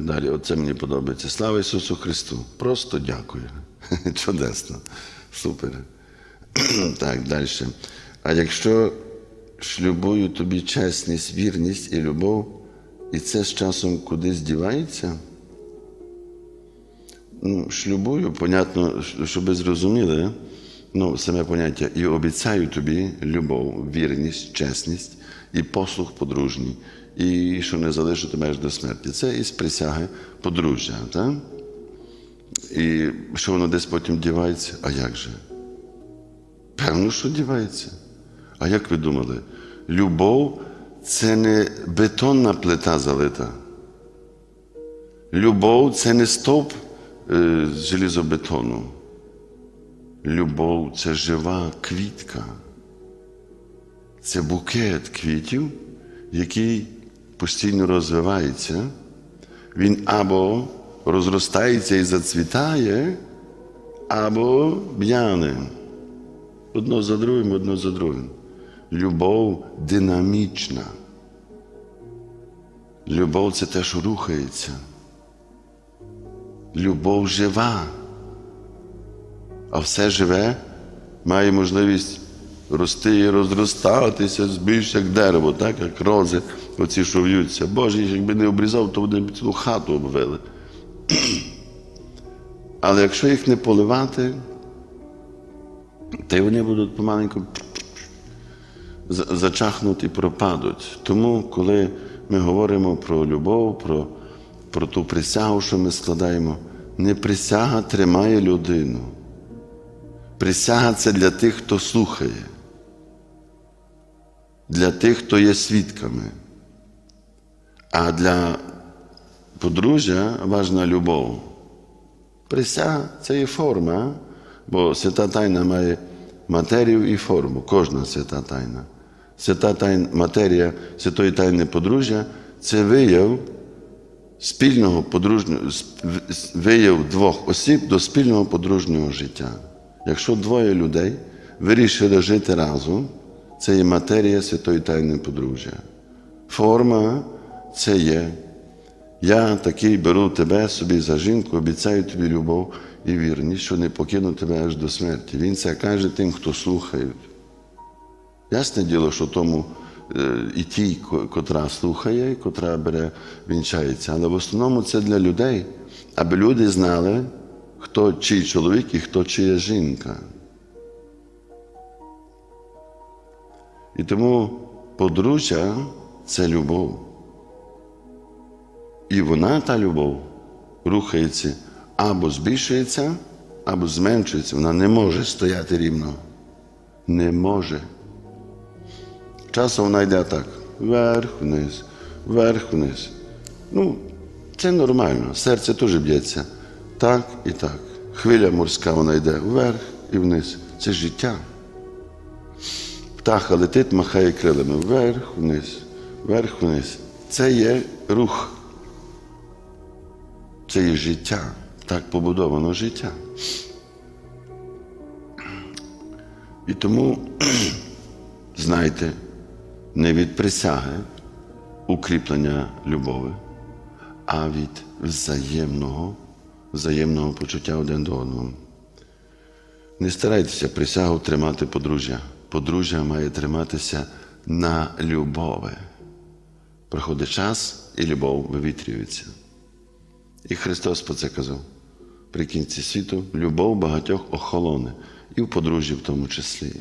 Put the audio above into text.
так далі. Оце мені подобається. Слава Ісусу Христу! Просто дякую. Чудесно. Супер. Так, далі. А якщо шлюбую тобі чесність, вірність і любов, і це з часом кудись дівається? Ну, шлюбую, понятно, щоб ви зрозуміли, ну, саме поняття, і обіцяю тобі любов, вірність, чесність і послуг подружній, і що не залишу тебе до смерті. Це із присяги подружжя. Так? І що воно десь потім дівається? А як же? Певно, що дівається. А як ви думали? Любов це не бетонна плита залита. Любов це не стовп е, желізобетону. Любов це жива квітка. Це букет квітів, який постійно розвивається. Він або розростається і зацвітає, або б'яне. Одно за другим, одно за другим. Любов динамічна. Любов це те, що рухається. Любов жива. А все живе має можливість рости і розростатися більш як дерево, так? як рози, оці що в'ються. Боже, їх якби не обрізав, то вони б цілу хату обвили. Але якщо їх не поливати, то вони будуть помаленьку зачахнуть і пропадуть. Тому, коли ми говоримо про любов, про, про ту присягу, що ми складаємо, не присяга тримає людину. Присяга це для тих, хто слухає, для тих, хто є свідками. А для подружжя важна любов. Присяга це є форма, бо свята тайна має матерію і форму, кожна свята тайна. Свята тайна, матерія святої тайни подружжя це вияв спільного подружнього, вияв двох осіб до спільного подружнього життя. Якщо двоє людей вирішили жити разом, це є матерія святої тайни подружжя. Форма це є. Я такий беру тебе собі за жінку, обіцяю тобі любов і вірність, що не покину тебе аж до смерті. Він це каже тим, хто слухає. Ясне діло, що тому е, і тій, котра слухає, і котра бере, вінчається. Але в основному це для людей, аби люди знали, хто чий чоловік і хто чия жінка. І тому подружжя це любов. І вона, та любов, рухається або збільшується, або зменшується. Вона не може стояти рівно. Не може. Часом вона йде так. Вверх, вниз, вверх, вниз. Ну, це нормально. Серце теж б'ється. Так і так. Хвиля морська вона йде вверх і вниз. Це життя. Птаха летить, махає крилами вверх, вниз, вверх, вниз. Це є рух. Це є життя. Так побудовано життя. І тому, знайте, не від присяги укріплення любові, а від взаємного, взаємного почуття один до одного. Не старайтеся присягу тримати подружжя. Подружжя має триматися на любові. Проходить час, і любов вивітрюється. І Христос про це казав. При кінці світу любов багатьох охолоне, і в подружжі в тому числі.